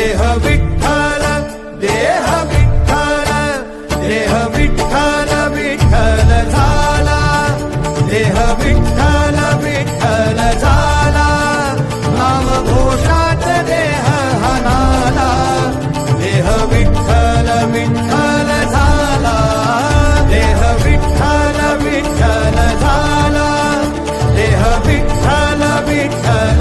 देह विठ्ठल देह विठ्ठल देह विठ्ठल विठ्ठल झाला. देह विठ्ठल विठ्ठल झाला. नामघोषात देह हनाला देह विठ्ठल विठ्ठल झाला. देह विठ्ठल विठ्ठल झाला. देह विठ्ठल विठ्ठल